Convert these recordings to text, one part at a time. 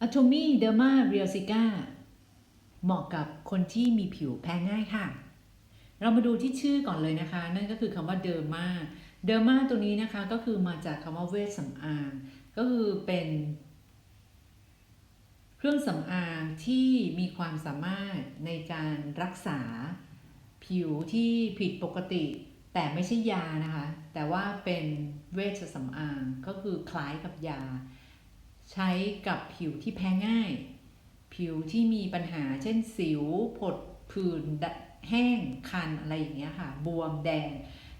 อะโทมีเดอร์มาเรียลซิก้าเหมาะกับคนที่มีผิวแพ้ง่ายค่ะ เรามาดูที่ชื่อก่อนเลยนะคะ นั่นก็คือคำว่าเดอร์มาเดอร์มาตัวนี้นะคะก็คือมาจากคำว่าเวชสำอาง ก็คือเป็นเครื่องสำอางที่มีความสามารถในการรักษา ผิวที่ผิดปกติ แต่ไม่ใช่ยานะคะ แต่ว่าเป็นเวชสำอางก็คือคล้ายกับยา ใช้กับผิวที่แพ้ง่าย ผิวที่มีปัญหาเช่นสิวผดผื่นแห้งคันอะไรอย่างเงี้ยค่ะ บวมแดง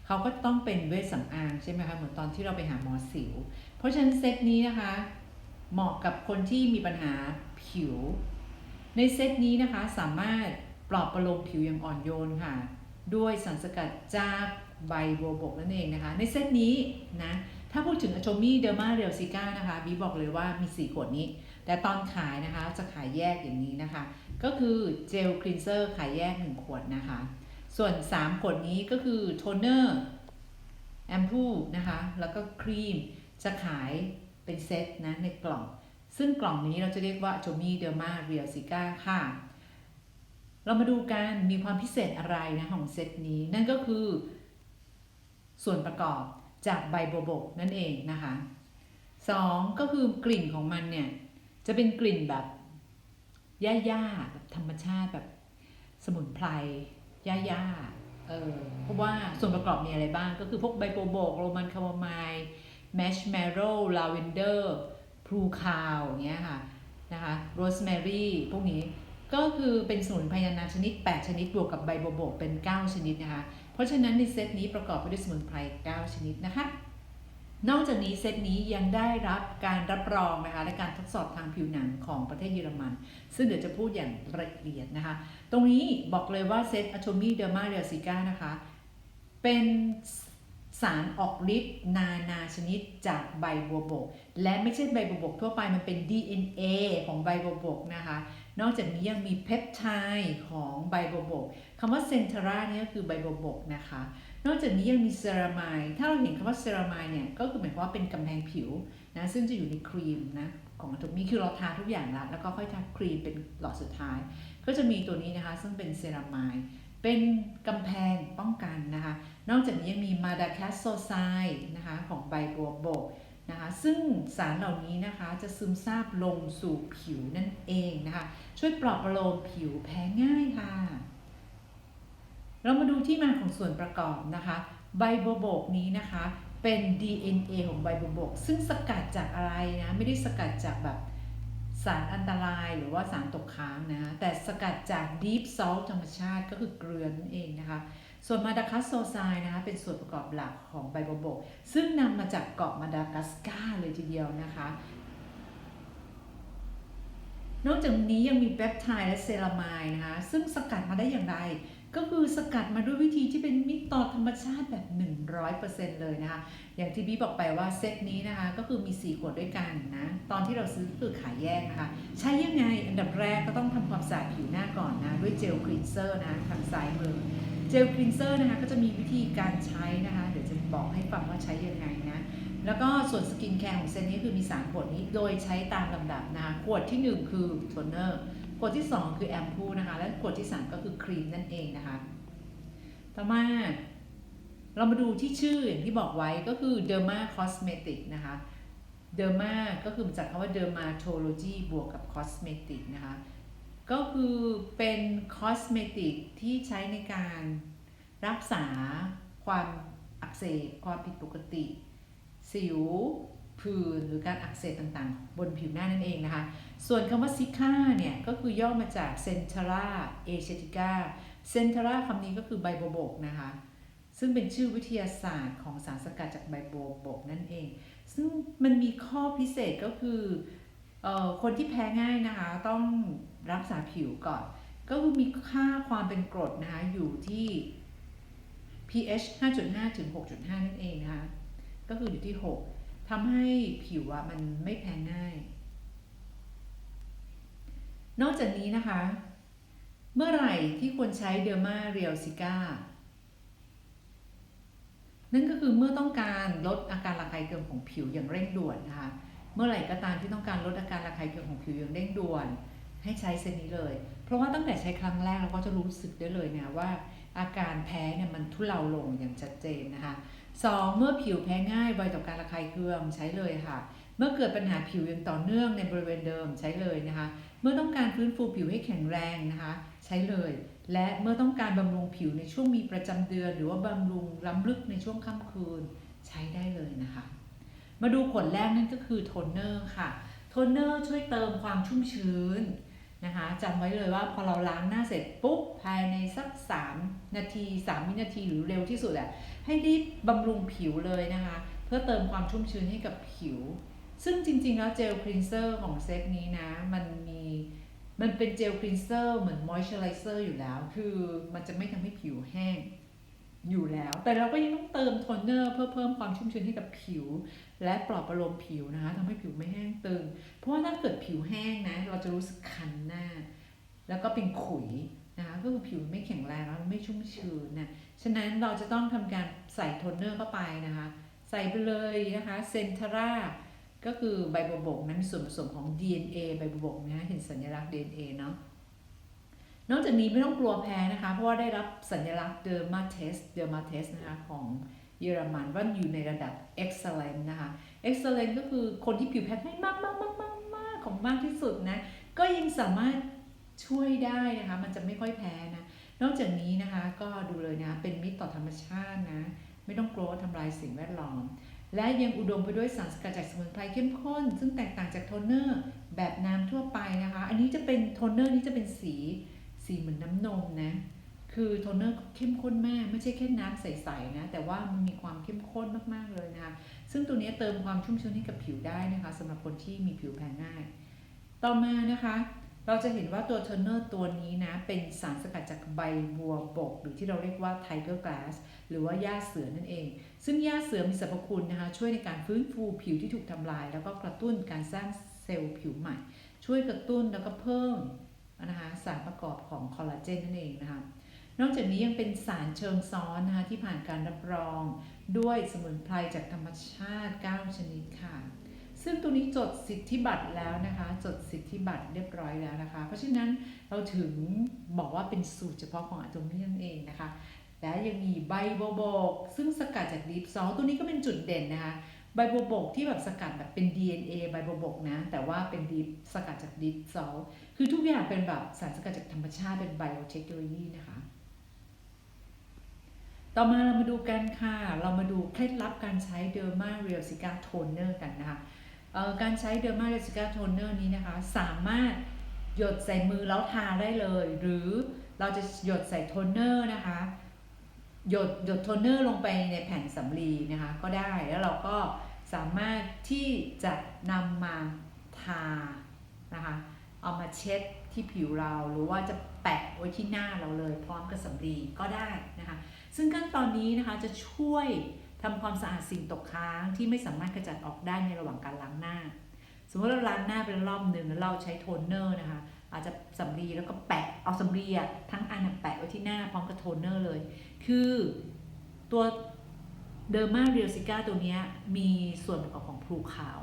เขาก็ต้องเป็นเวชสำอางใช่ไหมคะ เหมือนตอนที่เราไปหาหมอสิว เพราะฉะนั้นเซตนี้นะคะ เหมาะกับคนที่มีปัญหาผิว ในเซตนี้นะคะสามารถปลอบประโลมผิวอย่างอ่อนโยนค่ะ ด้วยสารสกัดจากใบบัวบกนั่นเองนะคะ ในเซตนี้นะ ถ้าพูดถึง a t o m i Derma Real s i c a นะคะบีบอกเลยว่ามี 4 ขวดนี้ แต่ตอนขายนะคะจะขายแยกอย่างนี้นะคะ ก็คือเจลคลีนเซอร์ขายแยก 1 ขวดนะคะ ส่วน 3 ขวดนี้ก็คือโทนเนอร์แอมพูนะคะ แล้วก็ครีมจะขายเป็นเซตนะในกล่อง ซึ่งกล่องนี้เราจะเรียกว่า a t o m i Derma Real s i c a ค่ะ เรามาดูกันมีความพิเศษอะไรนะของเซตนี้ นั่นก็คือส่วนประกอบ จากใบโบวบกนั่นเองนะคะสองก็คือกลิ่นของมันเนี่ยจะเป็นกลิ่นแบบหญ้าๆแบบธรรมชาติแบบสมุนไพรหญ้าๆเออเพราะว่าส่วนประกอบมีอะไรบ้างก็คือพวกใบโบวบกโรมันคาโมไมล์แมชแมโรลาเวนเดอร์พลูคาวอย่างเงี้ยค่ะนะคะโรสแมรี่พวกนี้ก็คือเป็นสมุนไพรนานาชนิด 8 ชนิดบวกกับใบโบวบกเป็น 9 ชนิดนะคะ เพราะฉะนั้นในเซตนี้ประกอบไปด้วยสมุนไพร 9 ชนิดนะคะ นอกจากนี้เซตนี้ยังได้รับการรับรองนะคะและการทดสอบทางผิวหนังของประเทศเยอรมัน ซึ่งเดี๋ยวจะพูดอย่างละเอียดนะคะ ตรงนี้บอกเลยว่าเซต Atomy Derma r e a l s i c a นะคะ เป็นสารออกฤทธิ์นานาชนิดจากใบบัวบก และไม่ใช่ใบบัวบกทั่วไปมันเป็น DNA ของใบบัวบกนะคะ นอกจากนี้ยังมีเพปไทด์ของใบบัวบกคำว่าเซนเทราเนี่ยก็คือใบบัวบกนะคะ นอกจากนี้ยังมีเซรามายถ้าเราเห็นคำว่าเซรามายเนี่ยก็คือหมายความว่าเป็นกำแพงผิวนะซึ่งจะอยู่ในครีมนะของอะโตมีคือเราทาทุกอย่างละแล้วก็ค่อยทาครีมเป็นหลอดสุดท้าย ก็จะมีตัวนี้นะคะ ซึ่งเป็นเซรามายเป็นกำแพงป้องกันนะคะ นอกจากนี้ยังมีมาดาแคสโซไซนะคะของใบบัวบก นะคะซึ่งสารเหล่านี้นะคะจะซึมซาบลงสู่ผิวนั่นเองนะคะช่วยปลอบประโลมผิวแพ้ง่ายค่ะ เรามาดูที่มาของส่วนประกอบนะคะใบโบัวบกนี้นะคะเป็น DNA ของใบโบัวบก ซึ่งสกัดจากอะไรนะไม่ได้สกัดจากแบบสารอันตรายหรือว่าสารตกค้างนะแต่สกัดจาก deep salt ธรรมชาติก็คือเกลือนั่นเองนะคะ ส่วนมาดากัสโซไซนะคะเป็นส่วนประกอบหลักของใบบัวบก ซึ่งนำมาจากเกาะมาดากัสการ์เลยทีเดียวนะคะ นอกจากนี้ยังมีเปปไทด์และเซรามายนะคะ ซึ่งสกัดมาได้อย่างไร ก็คือสกัดมาด้วยวิธีที่เป็นมิตรต่อธรรมชาติแบบ 100%เลยนะคะ อย่างที่พี่บอกไปว่าเซตนี้นะคะก็คือมี 4 ขวดด้วยกันนะ ตอนที่เราซื้อคือขายแยกนะคะ ใช้ยังไงอันดับแรกก็ต้องทำความสะอาดผิวหน้าก่อนนะ ด้วยเจลคลีนเซอร์นะทางซ้ายมือ เจลคลีนเซอร์นะคะก็จะมีวิธีการใช้นะคะ เดี๋ยวจะบอกให้ฟังว่าใช้ยังไงนะ แล้วก็ส่วนสกินแคร์ของเซตนี้คือมี3ขวดนี้โดยใช้ตามลำดับนะคะ ขวดที่ 1 คือโทนเนอร์ขวดที่ 2 คือแอมพูนะคะ และขวดที่ 3 ก็คือครีมนั่นเองนะคะ ต่อมาเรามาดูที่ชื่ออย่างที่บอกไว้ก็คือ Derma Cosmetic นะคะ Derma ก็คือมาจากคำว่า Dermatology บวกกับ Cosmetic นะคะ ก็คือเป็นคอสเมติกที่ใช้ในการรักษาความอักเสบความผิดปกติ สิวผื่นหรือการอักเสบต่างๆ บนผิวหน้านั่นเองนะคะ ส่วนคำว่าซิก้าเนี่ย ก็คือย่อมาจากเซน t ราเอเชติกาเซน t ราคำนี้ก็คือใบโบกนะคะ ซึ่งเป็นชื่อวิทยาศาสตร์ของสารสกัดจากใบโบกนั่นเอง ซึ่งมันมีข้อพิเศษก็คือ คนที่แพ้ง่ายนะคะต้องรักษาผิวก่อน ก็คือมีค่าความเป็นกรดนะคะอยู่ที่ pH 5.5 ถึง 6.5 นั่นเองนะคะ ก็คืออยู่ที่ 6ทำให้ผิวอะมันไม่แพ้ง่าย นอกจากนี้นะคะ เมื่อไหร่ที่ควรใช้เดอร์มาเรียลซิก้านั่นก็คือเมื่อต้องการลดอาการระคายเคืองของผิวอย่างเร่งด่วนนะคะ เมื่อไหร่ก็ตามที่ต้องการลดอาการระคายเคืองของผิวอย่างเร่งด่วน ให้ใช้เซตนี้เลย เพราะว่าตั้งแต่ใช้ครั้งแรกเราก็จะรู้สึกได้เลยเนี่ยว่า อาการแพ้เนี่ยมันทุเลาลงอย่างชัดเจนนะคะสองเมื่อผิวแพ้ง่ายไวต่อการระคายเคืองใช้เลยค่ะ เมื่อเกิดปัญหาผิวย่างต่อเนื่องในบริเวณเดิมใช้เลยนะคะ เมื่อต้องการฟื้นฟูผิวให้แข็งแรงนะคะ ใช้เลย และเมื่อต้องการบำรุงผิวในช่วงมีประจำเดือน หรือว่าบำรุงล้ำลึกในช่วงค่ำคืน ใช้ได้เลยนะคะ มาดูผลแรกนั่นก็คือโทนเนอร์ค่ะ โทนเนอร์ช่วยเติมความชุ่มชื้นนะคะจำไว้เลยว่าพอเราล้างหน้าเสร็จปุ๊บภายในสัก 3 นาที 3 วินาทีหรือเร็วที่สุดอะให้รีบบำรุงผิวเลยนะคะ เพื่อเติมความชุ่มชื้นให้กับผิว ซึ่งจริงๆแล้วเจลคลีนเซอร์ของเซตนี้นะ มันมีมันเป็นเจลคลีนเซอร์เหมือนมอยส์เจอไรเซอร์อยู่แล้ว คือมันจะไม่ทำให้ผิวแห้ง อยู่แล้ว แต่เราก็ยังต้องเติมโทนเนอร์เพื่อเพิ่มความชุ่มชื้นให้กับผิว และปลอบประโลมผิวนะคะทำให้ผิวไม่แห้งตึง เพราะว่าถ้าเกิดผิวแห้งนะ เราจะรู้สึกคันหน้า แล้วก็เป็นขุยนะคะก็คือผิวไม่แข็งแรงแล้วไม่ชุ่มชื้นนะฉะนั้นเราจะต้องทำการใส่โทนเนอร์เข้าไปนะคะ ใส่ไปเลยนะคะเซนทราก็คือใบบัวบกนั้นมีส่วนผสมของ DNA ใบบัวบกนะเห็นสัญลักษณ์ DNA เนาะ นอกจากนี้ไม่ต้องกลัวแพ้นะคะ เพราะว่าได้รับสัญลักษณ์ Derma Test Derma Test นะคะของเยอรมันว่าอยู่ในระดับ excellent นะคะ excellent ก็คือคนที่ผิวแพ้ง่ายมากมากมากมากมากของมากที่สุดนะ ก็ยังสามารถช่วยได้นะคะ มันจะไม่ค่อยแพ้นะ นอกจากนี้นะคะก็ดูเลยนะ เป็นมิตรต่อธรรมชาตินะ ไม่ต้องกลัวทำลายสิ่งแวดล้อม และยังอุดมไปด้วยสารสกัดจากสมุนไพรเข้มข้น ซึ่งแตกต่างจากโทนเนอร์แบบน้ำทั่วไปนะคะ อันนี้จะเป็นโทนเนอร์นี้จะเป็นสี สีเหมือนน้ำนมนะ คือโทนเนอร์เข้มข้นมาก ไม่ใช่แค่น้ำใสๆนะ แต่ว่ามันมีความเข้มข้นมากๆเลยนะคะ ซึ่งตัวนี้เติมความชุ่มชื้นให้กับผิวได้นะคะสำหรับคนที่มีผิวแพ้ง่าย ต่อมานะคะ เราจะเห็นว่าตัวโทนเนอร์ตัวนี้นะ เป็นสารสกัดจากใบบัวบก หรือที่เราเรียกว่า Tiger Glass หรือว่าหญ้าเสือนั่นเอง ซึ่งหญ้าเสือมีสรรพคุณนะคะ ช่วยในการฟื้นฟูผิวที่ถูกทำลาย แล้วก็กระตุ้นการสร้างเซลล์ผิวใหม่ ช่วยกระตุ้นแล้วก็เพิ่ม นะคะสารประกอบของคอลลาเจนนั่นเองนะคะนอกจากนี้ยังเป็นสารเชิงซ้อนนะคะที่ผ่านการรับรองด้วยสมุนไพรจากธรรมชาติ 9 ชนิดค่ะ ซึ่งตัวนี้จดสิทธิบัตรแล้วนะคะ จดสิทธิบัตรเรียบร้อยแล้วนะคะ เพราะฉะนั้นเราถึงบอกว่าเป็นสูตรเฉพาะของอะตอมี่นั่นเองนะคะ และยังมีใบโบก ซึ่งสกัดจากดีฟซอลตัวนี้ก็เป็นจุดเด่นนะคะ ใบโบวบกที่แบบสกัดแบบเป็น DNA ใบโบวบกนะ แต่ว่าเป็นดีสกัดจากดีฟซอลคือทุกอย่างเป็นแบบสารสกัดจากธรรมชาติเป็นไบโอเทคโนโลยีนะคะ ต่อมาเรามาดูกันค่ะ เรามาดูเคล็ดลับการใช้ Derma Real Cica Toner กันนะคะการใช้ Derma Real Cica Toner นี้นะคะ สามารถหยดใส่มือแล้วทาได้เลย หรือเราจะหยดใส่โทนเนอร์นะคะหยดหยดโทนเนอร์ลงไปในแผ่นสำลีนะคะ ก็ได้แล้วเราก็ สามารถที่จะนำมาทานะคะเอามาเช็ดที่ผิวเราหรือว่าจะแปะไว้ที่หน้าเราเลย พร้อมกับสำลีก็ได้นะคะซึ่งขั้นตอนนี้นะคะจะช่วยทำความสะอาดสิ่งตกค้างที่ไม่สามารถกระจัดออกได้ในระหว่างการล้างหน้า สมมติเราล้างหน้าเป็นรอบหนึ่งแล้วเราใช้โทนเนอร์นะคะอาจจะสำลีแล้วก็แปะเอาสำลีอะทั้งอันแปะไว้ที่หน้าพร้อมกับโทนเนอร์เลย คือตัว เดอร์มาเรียลซิก้าตัวนี้มีส่วนประกอบของพลูคาว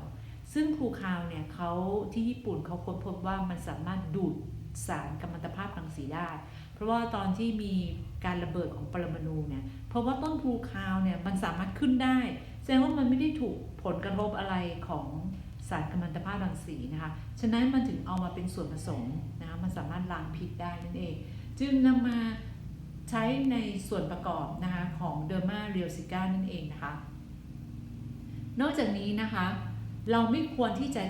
ซึ่งพลูคาวเนี่ยเขาที่ญี่ปุ่นเขาค้นพบว่ามันสามารถดูดสารกัมมันตภาพรังสีได้ เพราะว่าตอนที่มีการระเบิดของปรมาณูเนี่ย เพราะว่าต้นพลูคาวเนี่ยมันสามารถขึ้นได้ แสดงว่ามันไม่ได้ถูกผลกระทบอะไรของสารกัมมันตภาพรังสีนะคะ ฉะนั้นมันถึงเอามาเป็นส่วนผสมนะคะ มันสามารถล้างพิษได้นั่นเอง จึงนำมา ใช้ในส่วนประกอบนะคะของ Derma Real s i c a นั่นเองนะคะ นอกจากนี้นะคะ เราไม่ควรที่จะ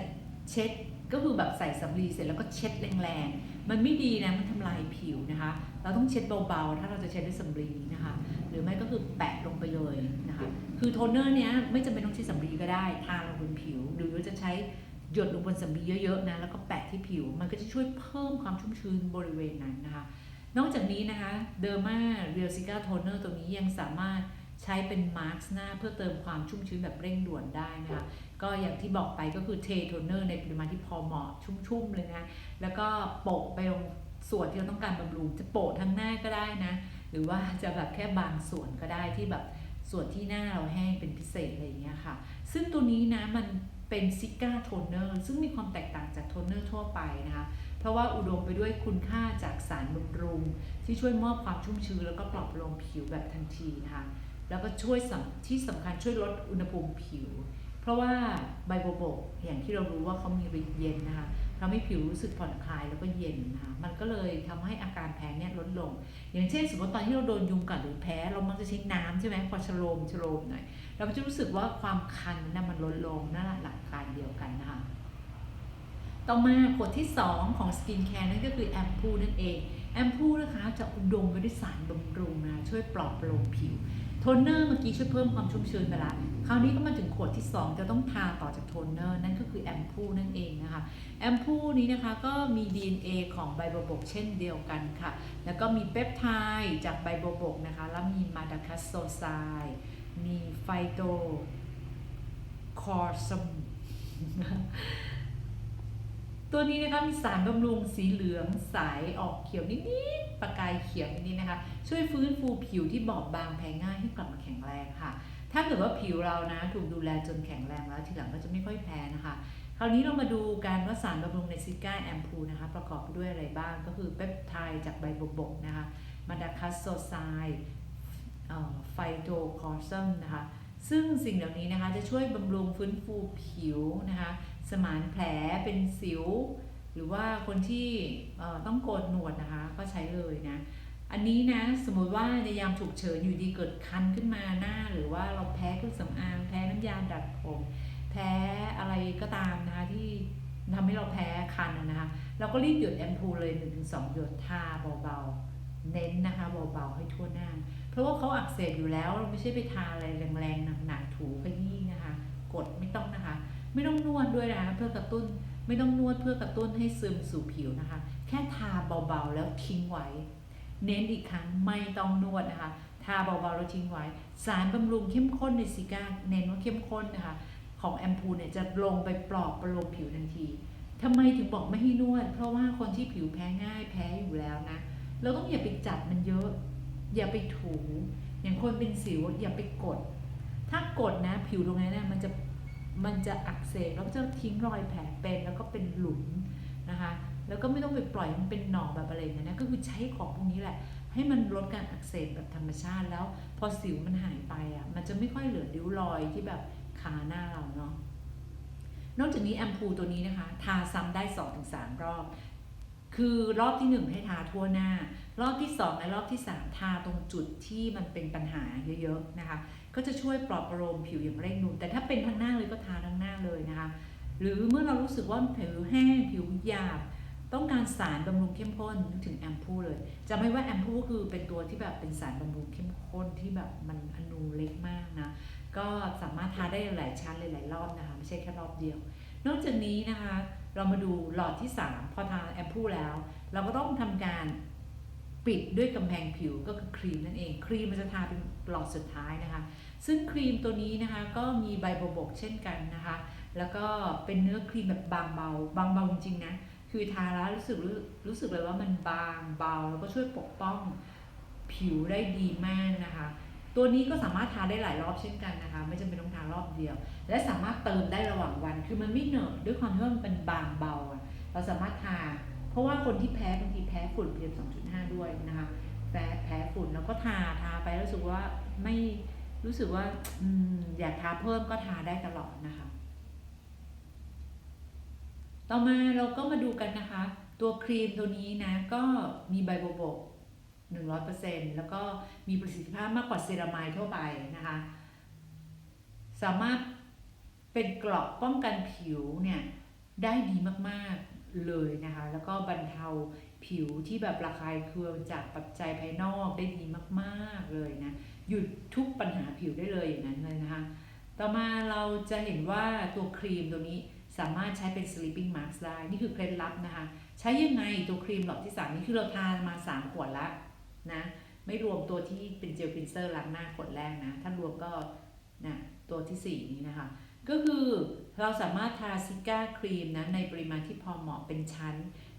เช็ดก็คือแบบใส่สำลีเสร็จแล้วก็เช็ดแรงๆ มันไม่ดีนะมันทำลายผิวนะคะ เราต้องเช็ดเบาๆ ถ้าเราจะเช็ดด้วยสำลีนะคะ หรือไม่ก็คือแปะลงไปเลยนะคะ คือโทนเนอร์เนี้ยไม่จำเป็นต้องใช้สำลีก็ได้ทาลงบนผิว หรือจะใช้หยดลงบนสำลีเยอะๆนะแล้วก็แปะที่ผิว มันก็จะช่วยเพิ่มความชุ่มชื้นบริเวณนั้นนะคะ นอกจากนี้นะคะเดอร์มาเรียลซิก้าโทนเนอร์ตัวนี้ยังสามารถใช้เป็นมาร์กหน้าเพื่อเติมความชุ่มชื้นแบบเร่งด่วนได้นะคะ ก็อย่างที่บอกไปก็คือเทโทนเนอร์ในปริมาณที่พอเหมาะชุ่มๆเลยนะ แล้วก็โปะไปตรงส่วนที่เราต้องการบำรุงจะโปะทั้งหน้าก็ได้นะ หรือว่าจะแบบแค่บางส่วนก็ได้ที่แบบส่วนที่หน้าเราแห้งเป็นพิเศษอะไรอย่างเงี้ยค่ะ ซึ่งตัวนี้นะมันเป็นซิก้าโทนเนอร์ซึ่งมีความแตกต่างจากโทนเนอร์ทั่วไปนะคะ ราะว่าอุดมไปด้วยคุณค่าจากสารบำรุง ที่ช่วยมอบความชุ่มชื้นแล้วก็ปลอบโลมผิวแบบทันทีนะคะแล้วก็ช่วยที่สำคัญช่วยลดอุณหภูมิผิว เพราะว่าใบโบวบกอย่างที่เรารู้ว่าเขามีฤทธิ์เย็นนะคะทำให้ผิวรู้สึกผ่อนคลายแล้วก็เย็นนะคะมันก็เลยทำให้อาการแพ้เนี่ยลดลง อย่างเช่นสมมติตอนที่เราโดนยุงกัดหรือแพ้เรามักจะใช้น้ำใช่ไหมพอชโลมชโลมหน่อยเราก็จะรู้สึกว่าความคันนั้นนะมันลดลงนั่นแหละหลักการเดียวกันนะคะ ต่อมาขวดที่ 2 ของสกินแคร์นั่นก็คือแอมพูนั่นเอง แอมพูนะคะจะอุดมไปด้วยสารบำรุงนะช่วยปลอบประโลมผิว โทนเนอร์เมื่อกี้ช่วยเพิ่มความชุ่มชื้นไปละ คราวนี้ก็มาถึงขวดที่ 2 จะต้องทาต่อจากโทนเนอร์ นั่นก็คือแอมพูนั่นเองนะคะ แอมพูนี้นะคะก็มี DNA ของใบบัวบกเช่นเดียวกันค่ะ แล้วก็มีเปปไทด์จากใบบัวบกนะคะ แล้วมีมาดาคัสโซไซมีไฟโตคอร์ซม ตัวนี้นะคะมีสารบำรุงสีเหลืองใสออกเขียวนิดๆประกายเขียวนิดๆนะคะ ช่วยฟื้นฟูผิวที่บอบบางแพ้ง่ายให้กลับมาแข็งแรงค่ะ ถ้าเกิดว่าผิวเรานะถูกดูแลจนแข็งแรงแล้วทีหลังก็จะไม่ค่อยแพ้นะคะ คราวนี้เรามาดูการว่าสารบำรุงในซิก้าแอมพูนะคะ ประกอบด้วยอะไรบ้างก็คือเปปไทด์จากใบบบกนะคะมาดาคัสโซไซด์ไฟโตคอร์ซัมนะคะซึ่งสิ่งเหล่านี้นะคะจะช่วยบำรุงฟื้นฟูผิวนะคะ สมานแผลเป็นสิว หรือว่าคนที่ต้องโกนหนวดนะคะ ก็ใช้เลยนะ อันนี้นะสมมติว่าในยามฉุกเฉินอยู่ดีเกิดคันขึ้นมาหน้า หรือว่าเราแพ้เครื่องสำอางแพ้น้ำยาดัดผมแพ้อะไรก็ตามนะคะที่ทำให้เราแพ้คันนะนะคะเราก็รีบหยดแอมพูเลย1-2หยดทาเบาๆ เน้นนะคะเบาๆให้ทั่วหน้า เพราะว่าเขาอักเสบอยู่แล้วเราไม่ใช่ไปทาอะไรแรงๆหนักๆถูขยี้นะคะ กดไม่ต้องนะคะ ไม่ต้องนวดด้วยนะคะเพื่อกระตุ้นไม่ต้องนวดเพื่อกระตุ้นให้ซึมสู่ผิวนะคะ แค่ทาเบาๆแล้วทิ้งไว้ เน้นอีกครั้งไม่ต้องนวดนะคะ ทาเบาๆแล้วทิ้งไว้ สารบำรุงเข้มข้นในซิก้าเน้นว่าเข้มข้นนะคะ ของแอมพูเนี่ยจะลงไปปลอบประโลมผิวทันทีทำไมถึงบอกไม่ให้นวด เพราะว่าคนที่ผิวแพ้ง่ายแพ้อยู่แล้วนะเราต้องอย่าไปจับมันเยอะ อย่าไปถู อย่างคนเป็นสิวอย่าไปกด ถ้ากดนะผิวตรงนั้นเนี่ยมันจะ มันจะอักเสบแล้วก็จะทิ้งรอยแผลเป็นแล้วก็เป็นหลุมนะคะแล้วก็ไม่ต้องไปปล่อยมันเป็นหนองแบบอะไรอย่างเงี้ยนะก็คือใช้ของพวกนี้แหละ ให้มันลดการอักเสบแบบธรรมชาติแล้ว พอสิวมันหายไปอะมันจะไม่ค่อยเหลือริ้วรอยที่แบบขาหน้าเราเนาะนอกจากนี้แอมพูตัวนี้นะคะ ทาซ้ำได้ 2-3 รอบ คือรอบที่ 1 ให้ทาทั่วหน้า รอบที่ 2 และรอบที่ 3 ทาตรงจุดที่มันเป็นปัญหาเยอะๆนะคะ ก็จะช่วยปลอบประโลมผิวอย่างเร่งด่วนแต่ถ้าเป็นทั้งหน้าเลยก็ทาทั้งหน้าเลยนะคะ หรือเมื่อเรารู้สึกว่าผิวแห้งผิวหยาบ ต้องการสารบำรุงเข้มข้นนึกถึงแอมพูเลยจำไว้ว่าแอมพูก็คือเป็นตัวที่แบบเป็นสารบำรุงเข้มข้นที่แบบมันอนูเล็กมากนะก็สามารถทาได้หลายชั้นหลายๆรอบนะคะไม่ใช่แค่รอบเดียว นอกจากนี้นะคะ เรามาดูหลอดที่ 3 พอทาแอมพูแล้ว เราก็ต้องทำการ ปิดด้วยกำแพงผิวก็คือครีมนั่นเอง ครีมมันจะทาเป็นหลอดสุดท้ายนะคะ ซึ่งครีมตัวนี้นะคะก็มีใบโบบกเช่นกันนะคะ แล้วก็เป็นเนื้อครีมแบบบางเบา บางเบาจริงๆนะ คือทาแล้วรู้สึกรู้สึกเลยว่ามันบางเบาแล้วก็ช่วยปกป้องผิวได้ดีมากนะคะ ตัวนี้ก็สามารถทาได้หลายรอบเช่นกันนะคะ ไม่จำเป็นต้องทารอบเดียว และสามารถเติมได้ระหว่างวัน คือมันไม่เหนอะด้วยความที่ว่ามันเป็นบางเบา เราสามารถทา เพราะว่าคนที่แพ้บางทีแพ้ฝุ่น PM 2.5 ด้วยนะคะแพ้แพ้ฝุ่นแล้วก็ทาทาไปแล้วรู้สึกว่าไม่รู้สึกว่าอยากทาเพิ่มก็ทาได้ตลอดนะคะ ต่อมาเราก็มาดูกันนะคะ ตัวครีมตัวนี้นะ ก็มีใบโบบก100%แล้วก็มีประสิทธิภาพมากกว่าเซรามายทั่วไปนะคะ สามารถเป็นเกราะป้องกันผิวเนี่ย ได้ดีมาก ๆ เลยนะคะ แล้วก็บรรเทาผิวที่แบบระคายเคืองจากปัจจัยภายนอกได้ดีมากๆเลยนะ หยุดทุกปัญหาผิวได้เลยอย่างนั้นเลยนะคะ ต่อมาเราจะเห็นว่าตัวครีมตัวนี้สามารถใช้เป็น sleeping mask ได้ นี่คือเคล็ดลับนะคะ ใช้ยังไงตัวครีมหลอดที่ 3 นี่คือเราทานมา 3 ขวดละนะ ไม่รวมตัวที่เป็นเจลคลีนเซอร์ล้างหน้าขวดแรกนะ ถ้ารวมก็นะตัวทีสี่4 นี้นะคะ ก็คือเราสามารถทาซิก้าครีมนะในปริมาณที่พอเหมาะเป็นชั้น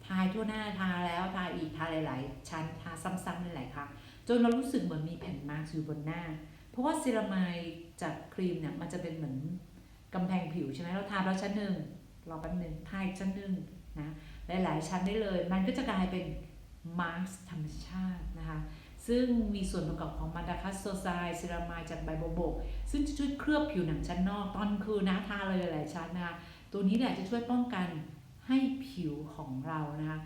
ทาทั่วหน้าทาแล้วทาอีกทาหลาย ๆ ชั้นทาซ้ำๆหลายๆครั้งจนเรารู้สึกเหมือนมีแผ่นมาร์กอยู่บนหน้า เพราะว่าเซรามายจากครีมเนี่ยมันจะเป็นเหมือนกำแพงผิวใช่ไหมเราทาแล้วชั้นหนึ่งรอแป๊บหนึ่งทาอีกชั้นหนึ่งนะหลาย ๆ ชั้นได้เลย มันก็จะกลายเป็นมาสก์ธรรมชาตินะคะ ซึ่งมีส่วนประกอบของมาดาคัสโซไซเซรามายจากใบโบวบก ซึ่งจะช่วยเคลือบผิวหนังชั้นนอกตอนคืนนะทาเลยหลายชั้นนะคะตัวนี้แหละจะช่วยป้องกันให้ผิวของเรานะคะ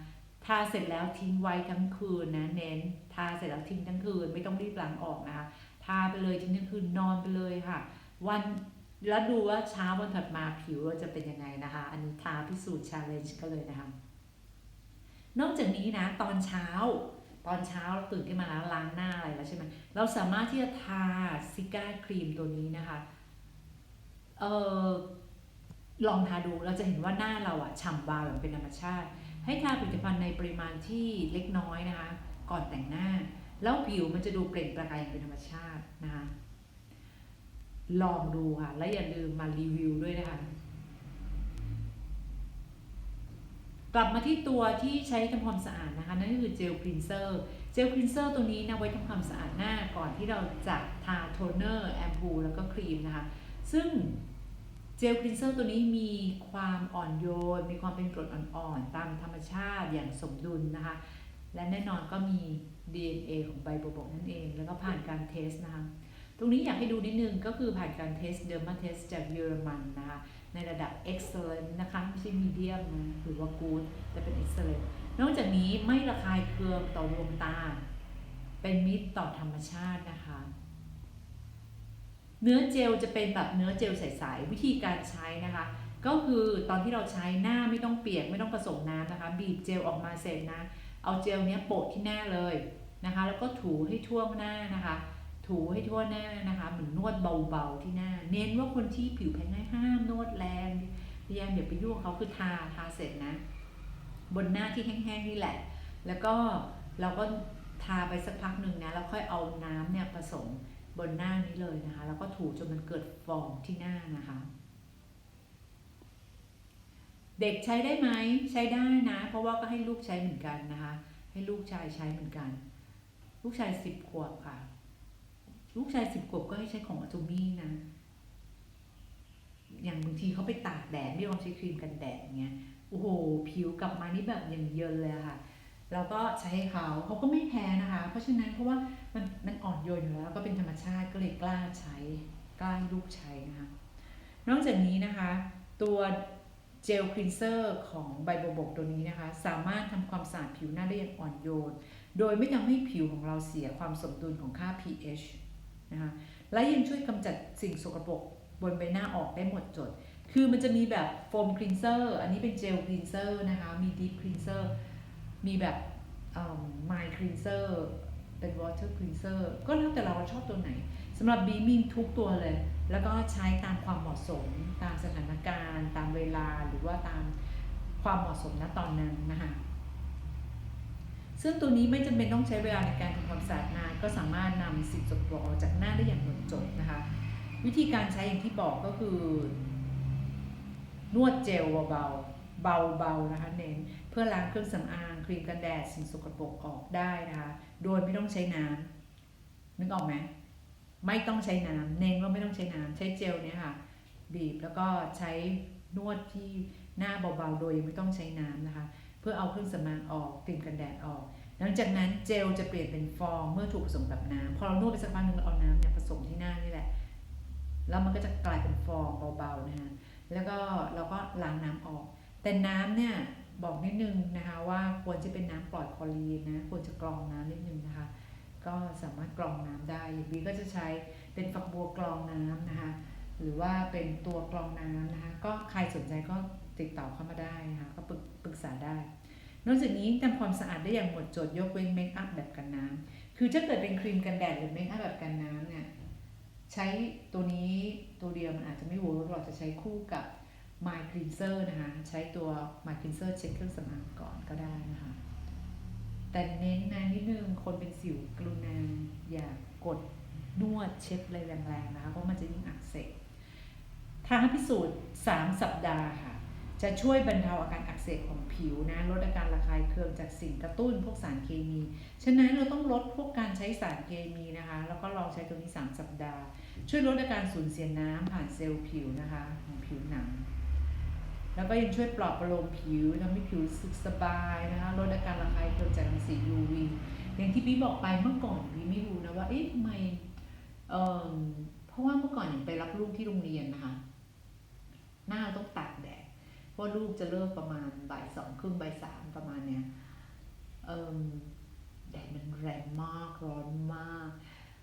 ทาเสร็จแล้วทิ้งไว้ทั้งคืนนะเน้น ทาเสร็จแล้วทิ้งทั้งคืนไม่ต้องรีบล้างออกนะคะทาไปเลยทิ้งทั้งคืนนอนไปเลยค่ะ วันแล้วดูว่าเช้าวันถัดมาผิวเราจะเป็นยังไงนะคะ อันนี้ทาพิสูจน์ชาเลนจ์ก็เลยนะคะนอกจากนี้นะตอนเช้า ตอนเช้าเราตื่นขึ้นมาแล้วล้างหน้าอะไรแล้วใช่ไหมเราสามารถที่จะทาซิก้าครีมตัวนี้นะคะเออลองทาดูเราจะเห็นว่าหน้าเราอะฉ่ำวาวอย่างเป็นธรรมชาติ ให้ทาผลิตภัณฑ์ในปริมาณที่เล็กน้อยนะคะ ก่อนแต่งหน้า แล้วผิวมันจะดูเปล่งประกายอย่างเป็นธรรมชาตินะคะลองดูค่ะ และอย่าลืมมารีวิวด้วยนะคะ กลับมาที่ตัวที่ใช้ทำความสะอาดนะคะ นั่นก็คือเจลคลีนเซอร์เจลคลีนเซอร์ตัวนี้นะไว้ทำความสะอาดหน้าก่อนที่เราจะทาโทนเนอร์แอมพูแล้วก็ครีมนะคะ ซึ่งเจลคลีนเซอร์ตัวนี้มีความอ่อนโยน มีความเป็นกรดอ่อนๆ ตามธรรมชาติอย่างสมดุลนะคะ และแน่นอนก็มี DNA ของใบโบวบกนั่นเอง แล้วก็ผ่านการเทสนะคะ ตรงนี้อยากให้ดูนิดนึงก็คือผ่านการเทสเดอร์มาเทสจากเยอรมันนะคะ ในระดับ excellent นะคะไม่ใช่ medium หรือว่า good แต่เป็น excellent นอกจากนี้ไม่ระคายเคืองต่อดวงตา เป็นมิตรต่อธรรมชาตินะคะ เนื้อเจลจะเป็นแบบเนื้อเจลใสๆวิธีการใช้นะคะ ก็คือตอนที่เราใช้หน้าไม่ต้องเปียกไม่ต้องผสมน้ำนะคะ บีบเจลออกมาเสร็จนะ เอาเจลเนี้ยโปะที่หน้าเลยนะคะ แล้วก็ถูให้ทั่วหน้านะคะ ถูให้ทั่วหน้านะคะเหมือนนวดเบาๆที่หน้า เน้นว่าคนที่ผิวแพ้ง่ายห้ามนวดแรงพยายามอย่าไปยุ่งเขาคือทาทาเสร็จนะ บนหน้าที่แห้งๆนี่แหละ แล้วก็เราก็ทาไปสักพักหนึ่งนะแล้วค่อยเอาน้ำเนี่ยผสมบนหน้านี้เลยนะคะ แล้วก็ถูจนมันเกิดฟองที่หน้านะคะ เด็กใช้ได้ไหมใช้ได้นะ เพราะว่าก็ให้ลูกใช้เหมือนกันนะคะ ให้ลูกชายใช้เหมือนกัน ลูกชายสิบขวบค่ะ ลูกชายสิบขวบก็ให้ใช้ของอัตมี่นะ อย่างบางทีเขาไปตากแดดไม่ยอมใช้ครีมกันแดดเงี้ย โอ้โห ผิวกลับมานี่แบบอย่างเยินเลยค่ะ เราก็ใช้ให้เขาเขาก็ไม่แพ้นะคะ เพราะฉะนั้นเพราะว่ามันมันอ่อนโยนอยู่แล้วก็เป็นธรรมชาติก็เลยกล้าใช้ กล้าลูกใช้นะคะ นอกจากนี้นะคะ ตัวเจลคลีนเซอร์ของใบโบบกตัวนี้นะคะ สามารถทำความสะอาดผิวหน้าได้อย่างอ่อนโยน โดยไม่ทำให้ผิวของเราเสียความสมดุลของค่า pH นะคะและยังช่วยกำจัดสิ่งสกปรกบนใบหน้าออกได้หมดจด คือมันจะมีแบบโฟมคลีนเซอร์ อันนี้เป็นเจลคลีนเซอร์นะคะ มีดี p คลีนเซอร์ มีแบบไมล์คลีนเซอร์ เป็นวอเตอร์คลีนเซอร์ ก็แล้วแต่เราชอบตัวไหนสำหรับบีมิงทุกตัวเลย แล้วก็ใช้ตามความเหมาะสม ตามสถานการณ์ ตามเวลา หรือว่าตามความเหมาะสมณตอนนั้นนะคะ ซึ่งตัวนี้ไม่จำเป็นต้องใช้เวลาในการทำความสะอาดนานก็สามารถนำสิ่งสกปรกออกจากหน้าได้อย่างหมดจดนะคะ วิธีการใช้อย่างที่บอกก็คือ นวดเจลเบาๆเบาๆนะคะเน้นเพื่อล้างเครื่องสำอางครีมกันแดดสิ่งสกปรกออกได้นะคะโดยไม่ต้องใช้น้ำนึกออกไหมไม่ต้องใช้น้ำเน้นว่าไม่ต้องใช้น้ำใช้เจลเนี่ยค่ะ บีบแล้วก็ใช้นวดที่หน้าเบาๆโดยไม่ต้องใช้น้ำนะคะ เพื่อเอาเครื่องสำอางออกกลิ่นกันแดดออก หลังจากนั้นเจลจะเปลี่ยนเป็นฟองเมื่อถูกผสมกับน้ำพอเรานวดไปสักพักหนึงเราเอาน้ำเนี่ยผสมที่หน้านี่แหละ แล้วมันก็จะกลายเป็นฟองเบาๆนะคะแล้วก็เราก็ล้างน้ำออก แต่น้ำเนี่ยบอกนิดนึงนะคะว่าควรจะเป็นน้ำปลอดคลอรีนนะควรจะกรองน้ำนิดนึงนะคะ ก็สามารถกรองน้ำได้อย่างบีก็จะใช้เป็นฝักบัวกรองน้ำนะคะหรือว่าเป็นตัวกรองน้ำนะคะ ก็ใครสนใจก็ติดต่อเข้ามาได้นะคะก็ปรึก ปรึกษาได้ นอกจากนี้ทำความสะอาดได้อย่างหมดจดยกเว้นเมคอัพแบบกันน้ำคือถ้าเกิดเป็นครีมกันแดดหรือเมคอัพแบบกันน้ำเนี่ยใช้ตัวนี้ตัวเดียวมันอาจจะไม่เวิร์กเราจะใช้คู่กับ My Cleanser นะคะ ใช้ตัว My Cleanser เช็ดเครื่องสำอางก่อนก็ได้นะคะ แต่เน้นนะนิดนึงคนเป็นสิวกรุณาอย่ากดนวดเช็ดอะไรแรงๆนะคะ เพราะมันจะยิ่งอักเสบทางพิสูจน์ 3 สัปดาห์ค่ะ จะช่วยบรรเทาอาการอักเสบของผิวนะลดอาการระคายเคืองจากสิ่งกระตุ้นพวกสารเคมี ฉะนั้นเราต้องลดพวกการใช้สารเคมีนะคะ แล้วก็ลองใช้ตัวนี้ 3 สัปดาห์ ช่วยลดอาการสูญเสียน้ำผ่านเซลล์ผิวนะคะของผิวหนัง แล้วก็ยังช่วยปลอบประโลมผิวทำให้ผิวสึกสบายนะคะลดอาการระคายเคืองจากรังสี UV อย่างที่พี่บอกไปเมื่อก่อนพี่ไม่รู้นะว่าเอ๊ะทำไมเออเพราะว่าเมื่อก่อนอย่างไปรับลูกที่โรงเรียนนะคะ หน้าเราต้องตากแดด เพราลูกจะเลิกประมาณบ่ายสองครึ่งบ่ายสามประมาณเนี้ยเออแดดมันแรงมากร้อนมาก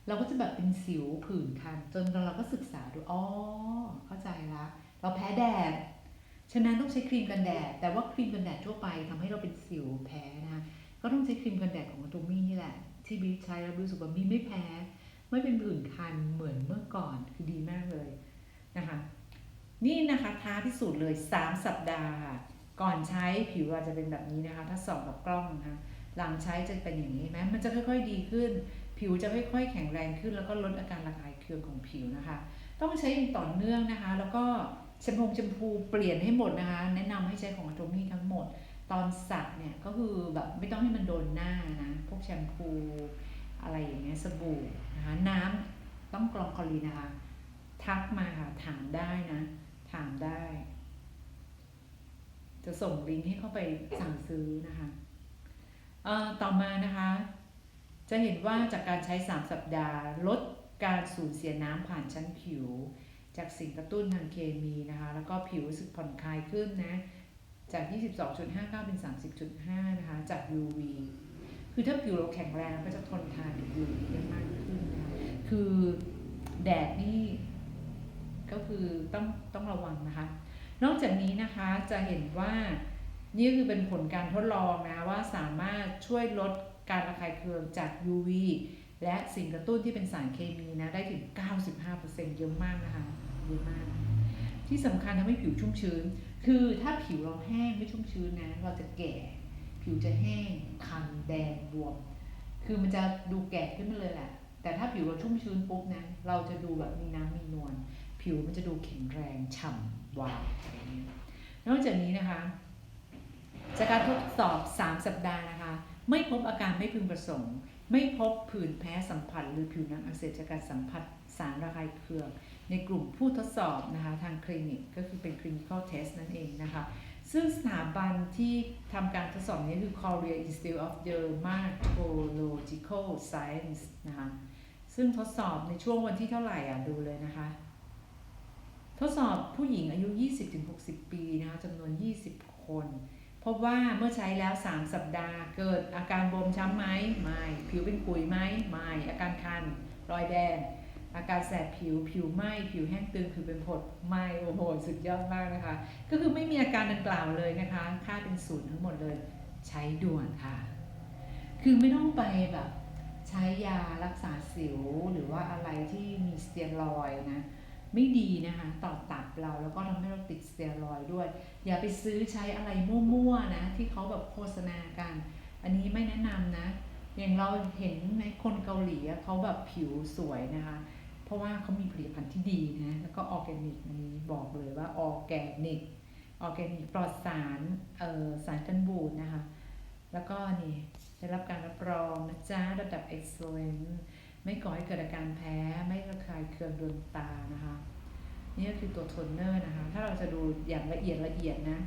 เราก็จะแบบเป็นสิวผื่นคัน จนเราก็ศึกษาดูอ๋อเข้าใจละเราแพ้แดดฉะนั้นต้องใช้ครีมกันแดด แต่ว่าครีมกันแดดทั่วไปทำให้เราเป็นสิวแพ้นะคะก็ต้องใช้ครีมกันแดดของอัตโมี่นี่แหละ ที่บีใช้แล้วรู้สึกว่าบีไม่แพ้ ไม่เป็นผื่นคันเหมือนเมื่อก่อนคือดีมากเลยนะคะ นี่นะคะท้าพิสูจน์เลย 3 สัปดาห์ ก่อนใช้ผิวเราจะเป็นแบบนี้นะคะ ถ้าส่องกับกล้องนะคะหลังใช้จะเป็นอย่างนี้ไหมมันจะค่อยๆดีขึ้น ผิวจะค่อยๆแข็งแรงขึ้น แล้วก็ลดอาการระคายเคืองของผิวนะคะ ต้องใช้อย่างต่อเนื่องนะคะ แล้วก็แชมพูแชมพูเปลี่ยนให้หมดนะคะ แนะนำให้ใช้ของอัตโมี่ทั้งหมด ตอนสระเนี่ยก็คือแบบไม่ต้องให้มันโดนหน้านะพวกแชมพูอะไรอย่างเงี้ยสบู่นะคะน้ำต้องกรองคลอรีนนะคะ ทักมาค่ะถามได้นะ ถามได้ จะส่งลิงก์ให้เข้าไปสั่งซื้อนะคะต่อมานะคะ จะเห็นว่าจากการใช้ 3 สัปดาห์ลดการสูญเสียน้ำผ่านชั้นผิว จากสิ่งกระตุ้นทางเคมีนะคะ แล้วก็ผิวรู้สึกผ่อนคลายขึ้นนะ จาก 22.59 เป็น 30.5 นะคะ จาก UV คือถ้าผิวเราแข็งแรงก็จะทนทานกับ UV ได้มากขึ้นนะคะ คือแดดนี่ ก็คือต้องต้องระวังนะคะ นอกจากนี้นะคะจะเห็นว่านี่คือเป็นผลการทดลองนะว่าสามารถช่วยลดการระคายเคืองจาก UV และสิ่งกระตุ้นที่เป็นสารเคมีนะได้ถึง 95%เยอะมากนะคะเยอะมาก ที่สำคัญทำให้ผิวชุ่มชื้น คือถ้าผิวเราแห้งไม่ชุ่มชื้นนะเราจะแก่ ผิวจะแห้งคันแดงบวม คือมันจะดูแก่ขึ้นมาเลยแหละแต่ถ้าผิวเราชุ่มชื้นปุ๊บนะเราจะดูแบบมีน้ำมีนวล ผิวมันจะดูแข็งแรงฉ่ำวาวอะไรเงี้ยนอกจากนี้นะคะ จากการทดสอบ 3 สัปดาห์นะคะ ไม่พบอาการไม่พึงประสงค์ ไม่พบผื่นแพ้สัมผัส หรือผิวหนังอักเสบจากการสัมผัสสารระคายเคือง ในกลุ่มผู้ทดสอบนะคะทางคลินิกก็คือเป็น clinical test นั่นเองนะคะซึ่งสถาบันที่ทำการทดสอบนี้คือ Korea Institute of Dermatological Science นะคะ ซึ่งทดสอบในช่วงวันที่เท่าไหร่อะ ดูเลยนะคะ ทดสอบผู้หญิงอายุ 20-60 ปีนะคะจำนวน 20 คน พบว่าเมื่อใช้แล้ว 3 สัปดาห์เกิดอาการบวมช้ำไหมไม่ ผิวเป็นขุยไหมไม่ อาการคัน รอยแดง อาการแสบผิว ผิวไหม้ผิวแห้งตึงผิวเป็นผดไหมโอ้โห สุดยอดมากนะคะ ก็คือไม่มีอาการดังกล่าวเลยนะคะ ค่าเป็นศูนย์ทั้งหมดเลย ใช้ด่วนค่ะ คือไม่ต้องไปแบบ ใช้ยารักษาสิวหรือว่าอะไรที่มีสเตียรอยนะ ไม่ดีนะคะต่อตับเราแล้วก็ทำให้เราติดสเตียรอยด์ด้วย อย่าไปซื้อใช้อะไรมั่วๆนะที่เขาแบบโฆษณากัน อันนี้ไม่แนะนำนะ อย่างเราเห็นในคนเกาหลีเขาแบบผิวสวยนะคะ เพราะว่าเขามีผลิตภัณฑ์ที่ดีนะแล้วก็ออร์แกนิกนนี้บอกเลยว่าออร์แกนิกออร์แกนิกปลอดสารเอ่อสารกันบูดนะคะ แล้วก็นี่ได้รับการรับรองนะจ๊ะระดับ excellent ไม่ก่อให้เกิดอาการแพ้ ไม่ระคายเคืองดวงตานะคะ นี่ก็คือตัวโทนเนอร์นะคะ ถ้าเราจะดูอย่างละเอียดละเอียดนะ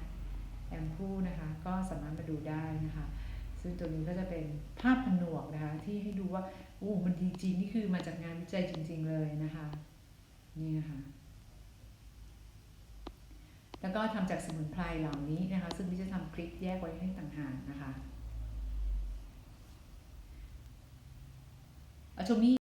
แอมพูนะคะ ก็สามารถมาดูได้นะคะ ซึ่งตัวนี้ก็จะเป็นภาพผนวกนะคะ ที่ให้ดูว่าโอ้มันดีจริง นี่คือมาจากงานวิจัยจริง ๆ เลยนะคะ นี่นะคะ แล้วก็ทำจากสมุนไพรเหล่านี้นะคะ ซึ่งพี่จะทำคลิปแยกไว้ให้ต่างหากนะคะ อัตโมี